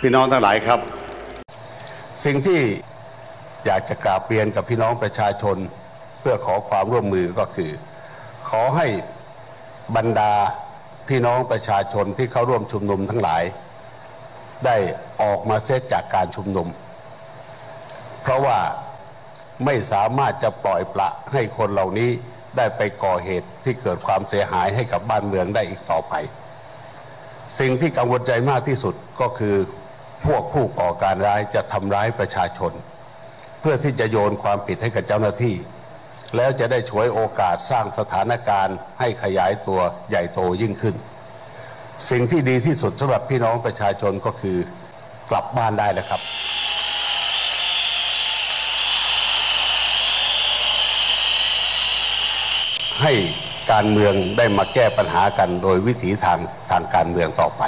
พี่น้องทั้งหลายครับ สิ่งที่อยากจะกราบเรียนกับพี่น้องประชาชน เพื่อขอความร่วมมือก็คือ ขอให้บรรดาพี่น้องประชาชนที่เข้าร่วมชุมนุมทั้งหลาย ได้ออกมาเสียจากการชุมนุม เพราะว่าไม่สามารถจะปล่อยปละให้คนเหล่านี้ ได้ไปก่อเหตุที่เกิดความเสียหายให้กับบ้านเมืองได้อีกต่อไป สิ่งที่กังวลใจมากที่สุดก็คือพวกผู้ก่อการร้ายจะทำร้ายประชาชน เพื่อที่จะโยนความผิดให้กับเจ้าหน้าที่ แล้วจะได้ฉวยโอกาสสร้างสถานการณ์ให้ขยายตัวใหญ่โตยิ่งขึ้น สิ่งที่ดีที่สุดสำหรับพี่น้องประชาชนก็คือกลับบ้านได้แล้วครับ ให้การเมืองได้มาแก้ปัญหากันโดยวิถีทางทางการเมืองต่อไป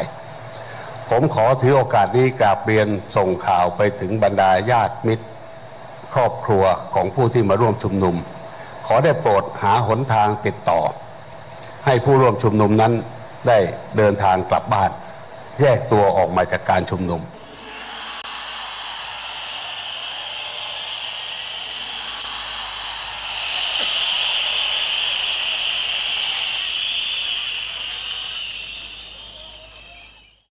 ผมขอถือโอกาสนี้กราบเรียนส่งข่าวไปถึงบรรดาญาติมิตร ครอบครัวของผู้ที่มาร่วมชุมนุม ขอได้โปรดหาหนทางติดต่อ ให้ผู้ร่วมชุมนุมนั้นได้เดินทางกลับบ้าน แยกตัวออกมาจากการชุมนุม